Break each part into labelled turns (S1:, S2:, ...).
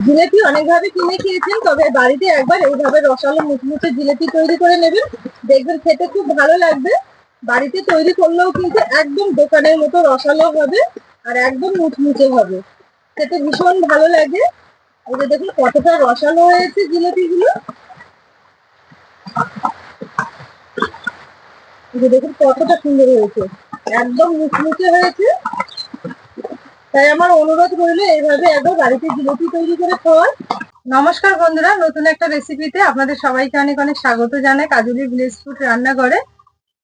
S1: জিলেপি অনেকভাবে কিনে খেয়েছেন, তবে বাড়িতে একবার এইভাবে রসালো মুচমুচে জিলেপি তৈরি করে নেবেন। দেখবেন খেতে খুব ভালো লাগবে। বাড়িতে তৈরি করলেও কিন্তু একদম দোকানের মতো রসালো হবে আর একদম মুচমুচে হবে। খেতে ভীষণ ভালো লাগে। এই যে দেখুন কতটা রসালো হয়েছে জিলেপিগুলো। দেখুন কতটা সুন্দর হয়েছে। একদম মুচমুচে হয়েছে। তাই আমার অনুরোধ রইল এইভাবে একবার বাড়িতে জিলেপি তৈরি করে খাওয়ার। নমস্কার বন্ধুরা, নতুন একটা রেসিপিতে আপনাদের সবাইকে অনেক অনেক স্বাগত জানাই কাজুলি ভিলেজ ফুড রান্নাঘরে।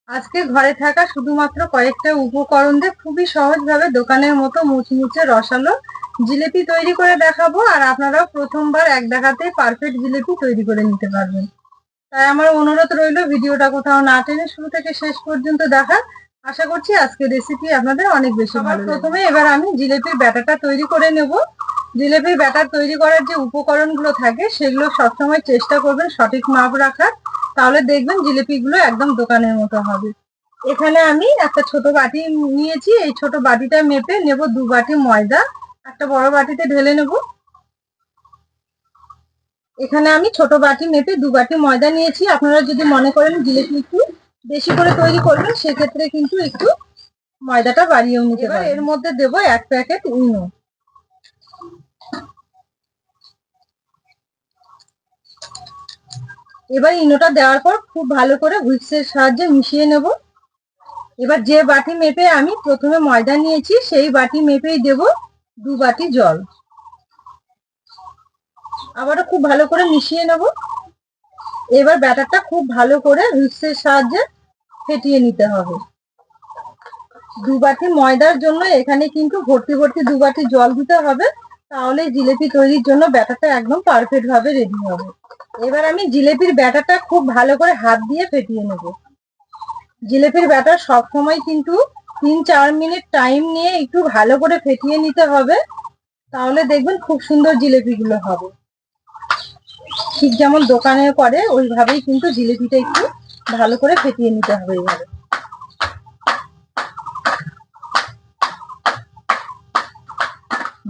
S1: আজকে ঘরে থাকা শুধুমাত্র কয়েকটা উপকরণ দিয়ে খুবই সহজভাবে দোকানের মতো মুচমুচে রসালো জিলেপি তৈরি করে দেখাবো আর আপনারাও প্রথমবার এক দেখাতেই পারফেক্ট জিলেপি তৈরি করে নিতে পারবেন। তাই আমার অনুরোধ রইল, ভিডিওটা কোথাও না টেনে শুরু থেকে শেষ পর্যন্ত দেখা আশা করছি আজকের রেসিপি আপনাদের অনেক বেশি ভালো। প্রথমে এবার আমি জিলেপির ব্যাটারটা তৈরি করে নেব। জিলেপির ব্যাটার তৈরি করার যে উপকরণগুলো থাকে সেগুলো সবসময় চেষ্টা করবেন সঠিক মাপ রাখার। তাহলে দেখবেন জিলিপিগুলো একদম দোকানের মতো হবে। এখানে আমি একটা ছোট বাটি নিয়েছি। এই ছোট বাটিটা মেপে নেব দু বাটি ময়দা। একটা বড় বাটিতে ঢেলে নেব। এখানে আমি ছোট বাটি মেপে দু বাটি ময়দা নিয়েছি। আপনারা যদি মনে করেন জিলিপি একটু বেশি করে তৈরি করবেন সেক্ষেত্রে কিন্তু একটু ময়দাটা বাড়িয়েও নিতে পারেন এর মধ্যে দেব এক প্যাকেট উনো। এবার ইনোটা দেওয়ার পর খুব ভালো করে হুইক্সের সাহায্যে মিশিয়ে নেব। এবার যে বাটি মেপে আমি প্রথমে ময়দা নিয়েছি সেই বাটি মেপেই দেব দু বাটি জল। আবারও খুব ভালো করে মিশিয়ে নেব। এবার ব্যাটারটা খুব ভালো করে হুইক্সের সাহায্যে ফেটিয়ে নিতে হবে। দু বাটি ময়দার জন্য এখানে কিন্তু ভর্তি ভর্তি দু বাটি জল দিতে হবে। তাহলে জিলেপি তৈরির জন্য ব্যাটারটা একদম পারফেক্ট ভাবে রেডি হবে। এবার আমি জিলেপির ব্যাটারটা খুব ভালো করে হাত দিয়ে ফেটিয়ে নেব। জিলেপির ব্যাটার সব সময় কিন্তু তিন চার মিনিট টাইম নিয়ে একটু ভালো করে ফেটিয়ে নিতে হবে। তাহলে দেখবেন খুব সুন্দর জিলেপিগুলো হবে। ঠিক যেমন দোকানে করে, ওইভাবেই কিন্তু জিলেপিটা একটু ভালো করে ফেটিয়ে নিতে হবে এইভাবে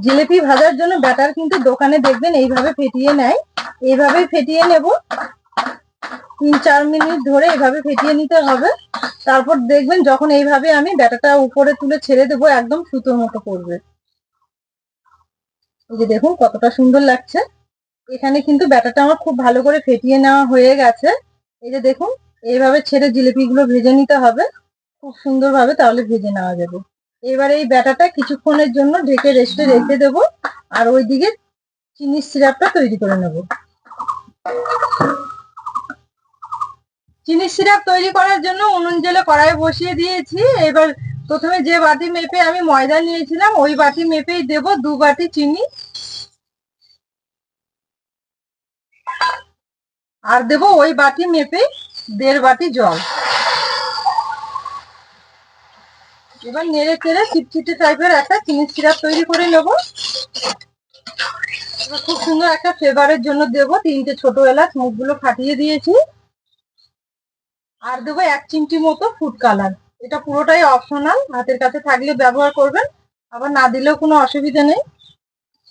S1: জিলেপি ভাজার জন্য ব্যাটার কিন্তু দোকানে দেখবেন এইভাবে ফেটিয়ে নেয়। এইভাবে ফেটিয়ে নেব। তিন, চার মিনিট ধরে এইভাবে ফেটিয়ে নিতে হবে। তারপর দেখবেন যখন এইভাবে আমি ব্যাটাটা উপরে তুলে ছেড়ে দেবো, একদম সুতোর মতো করবে এই যে দেখুন কতটা সুন্দর লাগছে। এখানে কিন্তু ব্যাটাটা আমার খুব ভালো করে ফেটিয়ে নেওয়া হয়ে গেছে। এই যে দেখুন এইভাবে ছেড়ে জিলিপিগুলো ভেজে নিতে হবে। খুব সুন্দরভাবে তাহলে ভেজে নেওয়া যাবে। এবার এই ব্যাটাটা কিছুক্ষণের জন্য ঢেকে রেস্টে রেখে দেবো। আর ওইদিকে চিনির সিরাপটা তৈরি করে নেব। চিনির সিরাপ তৈরি করার জন্য উনুন জেলে কড়াই বসিয়ে দিয়েছি। এবার প্রথমে যে বাটি মেপে আমি ময়দা নিয়েছিলাম, ওই বাটি মেপেই দেব দু বাটি চিনি। আর দেব ওই বাটি মেপে দেড় বাটি জল। এবার নেড়ে চেড়ে চিটচিটে টাইপের একটা চিনির সিরাপ তৈরি করে নেব। খুব সুন্দর একটা ফ্লেভারের জন্য দেব। তিনটে ছোট এলাচ, মুখগুলো ফাটিয়ে দিয়েছি। আর দেবো এক চিমটি মতো ফুড কালার এটা পুরোটাই অপশনাল হাতের কাছে থাকলে ব্যবহার করবেন। আবার না দিলেও কোনো অসুবিধা নেই।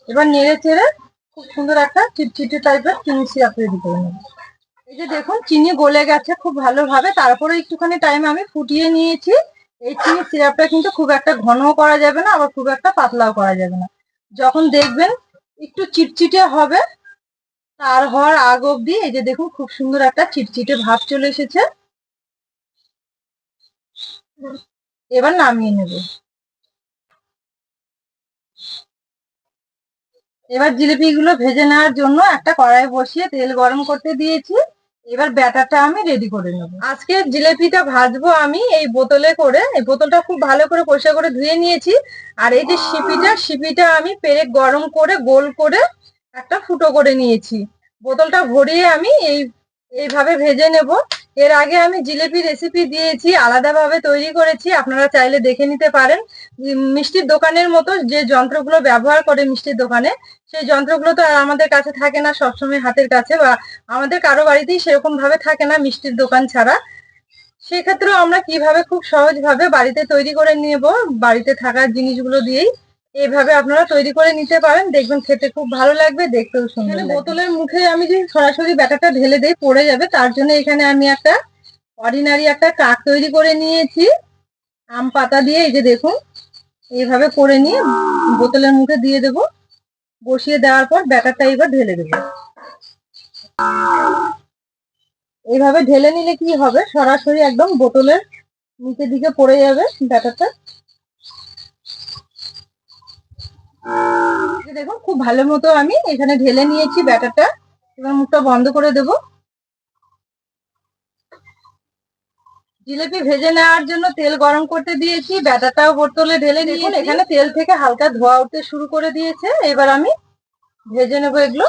S1: এবার নেড়ে চেড়ে খুব সুন্দর একটা চিটচিটে টাইপের চিনি সিরাপ তৈরি করে নেব। এই যে দেখুন, চিনি গলে গেছে খুব ভালোভাবে। তারপরে একটুখানি টাইম আমি ফুটিয়ে নিয়েছি। এই চিনি সিরাপটা কিন্তু খুব একটা ঘনও করা যাবে না, আবার খুব একটা পাতলাও করা যাবে না। যখন দেখবেন একটু চিটচিটে হবে, তার হওয়ার আগ অব্দি এই যে দেখুন, খুব সুন্দর একটা চিটচিটে ভাব চলে এসেছে। এবার নামিয়ে নেব। এবার জিলিপিগুলো ভেজে নেওয়ার জন্য একটা কড়াই বসিয়ে তেল গরম করতে দিয়েছি। এবার ব্যাটারটা আমি রেডি করে নেব। আজকে জিলেপিটা ভাজবো আমি এই বোতলে করে। এই বোতলটা খুব ভালো করে পরিষ্কার করে ধুয়ে নিয়েছি। আর এই যে সিপিটা শিপিটা আমি পেরে গরম করে গোল করে একটা ফুটো করে নিয়েছি। বোতলটা ভরিয়ে আমি এই এইভাবে ভেজে নেব। এর আগে আমি জিলেপি রেসিপি দিয়েছি, আলাদাভাবে তৈরি করেছি, আপনারা চাইলে দেখে নিতে পারেন। মিষ্টির দোকানের মতো যে যন্ত্রগুলো ব্যবহার করে মিষ্টির দোকানে, সেই যন্ত্রগুলো তো আর আমাদের কাছে থাকে না, সবসময় হাতের কাছে বা আমাদের কারও বাড়িতেই সেরকম ভাবে থাকে না মিষ্টির দোকান ছাড়া। সেক্ষেত্রেও আমরা কীভাবে খুব সহজভাবে বাড়িতে তৈরি করে নেব, বাড়িতে থাকা জিনিসগুলো দিয়েই এইভাবে আপনারা তৈরি করে নিতে পারেন। দেখবেন খেতে খুব ভালো লাগবে দেখতেও সুন্দর। বোতলের মুখে আমি যে সরাসরি ব্যাটারটা ঢেলে দেই পড়ে যাবে। তার জন্য এখানে আমি একটা অর্ডিনারি একটা কাক তৈরি করে নিয়েছি। আম পাতা দিয়ে এই যে দেখুন এইভাবে করে নিয়ে বোতলের মুখে দিয়ে দেব। বসিয়ে দেওয়ার পর ব্যাটারটা এবার ঢেলে দেব। এইভাবে ঢেলে নিলে কি হবে? সরাসরি একদম বোতলের নিচের দিকে পড়ে যাবে ব্যাটারটা এই যে দেখুন খুব ভালো মতো আমি এখানে ঢেলে নিয়েছি ব্যাটারটা। এবার মুখটা বন্ধ করে দেব। জিলেপি ভেজে নেওয়ার জন্য তেল গরম করতে দিয়েছি ব্যাটারটাও বোতলে ঢেলে দেখুন এখানে তেল থেকে হালকা ধোয়া উঠতে শুরু করে দিয়েছে। এবার আমি ভেজে নেব এগুলো।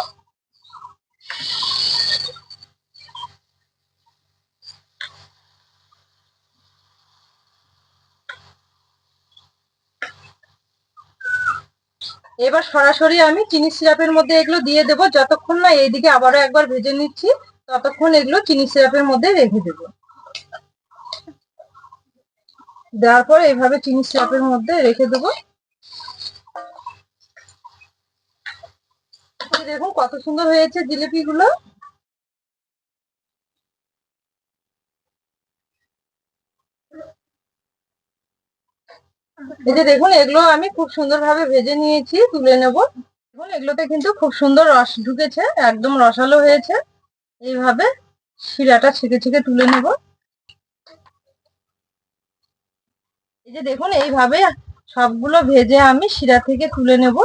S1: এবার সরাসরি আমি চিনি সিরাপের মধ্যে এগুলো দিয়ে দেবো। যতক্ষণ না এইদিকে আবারও একবার ভেজে নিচ্ছি, ততক্ষণ এগুলো চিনি সিরাপের মধ্যে রেখে দেবো। দেওয়ার পর এইভাবে চিনি সিরাপের মধ্যে রেখে দেবো। দেখুন কত সুন্দর হয়েছে জিলিপি গুলো এই যে দেখুন, এগুলো আমি খুব সুন্দর ভাবে ভেজে নিয়েছি, তুলে নেব। দেখুন, এগুলোতে কিন্তু খুব সুন্দর রস ঢুকেছে, একদম রসালো হয়েছে। এইভাবে শিরাটা ছেঁকে ছেঁকে তুলে নেব। এই যে দেখুন, এইভাবে সবগুলো ভেজে আমি শিরা থেকে তুলে নেব।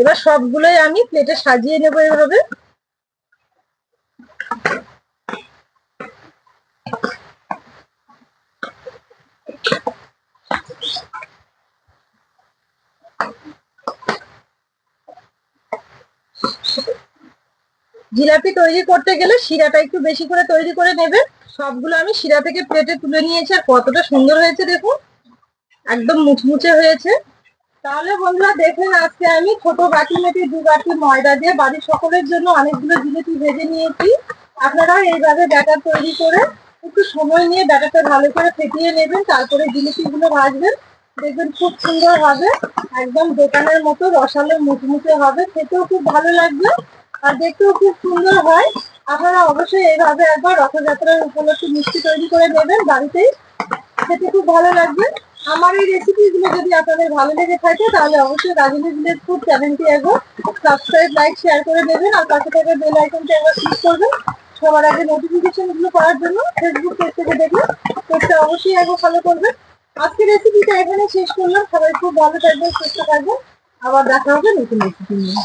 S1: এবার সবগুলোই আমি প্লেটে সাজিয়ে নেব এভাবে। জিলাপি তৈরি করতে গেলে শিরাটা একটু বেশি করে তৈরি করে নেবেন সবগুলো আমি শিরা থেকে প্লেটে তুলে নিয়েছি, আর কতটা সুন্দর হয়েছে দেখুন। একদম মুচমুচে হয়েছে। তাহলে বন্ধুরা দেখুন আজকে আমি ছোট বাটি মেটে দু বাটি ময়দা দিয়ে বাড়ির সকলের জন্য অনেকগুলো জিনিস ভেজে নিয়েছি। আপনারা এইভাবে ব্যাটার তৈরি করে একটু সময় নিয়ে ব্যাটারটা ভালো করে ফেটিয়ে নেবেন, তারপরে জিলিপিগুলো ভাজবেন। দেখবেন খুব সুন্দর হবে, একদম দোকানের মতো রসালো মুচমুচে হবে, খেতেও খুব ভালো লাগবে আর দেখতেও খুব সুন্দর হয়। আপনারা অবশ্যই এইভাবে একবার রথযাত্রার উপলক্ষে মিষ্টি তৈরি করে নেবেন বাড়িতেই। খেতে খুব ভালো লাগবে। আমার এই রেসিপিগুলো যদি আপনাদের ভালো লেগে থাকে, তাহলে অবশ্যই রাজনী ভিলেজ ফুড চ্যানেলটি একবার সাবস্ক্রাইব লাইক শেয়ার করে দেবেন আর পাশে থাকা বেল আইকনটি একবার ক্লিক করবেন। সবার আগে নোটিফিকেশনগুলো পাওয়ার জন্য ফেসবুক পেজ থেকে দেখলে পেজটা অবশ্যই একবার ফলো করবেন। আজকে রেসিপিটা এখানে শেষ করলাম। সবাই খুব ভালো থাকবেন, সুস্থ থাকবেন। আবার দেখা হবে নতুন রেসিপি নিয়ে।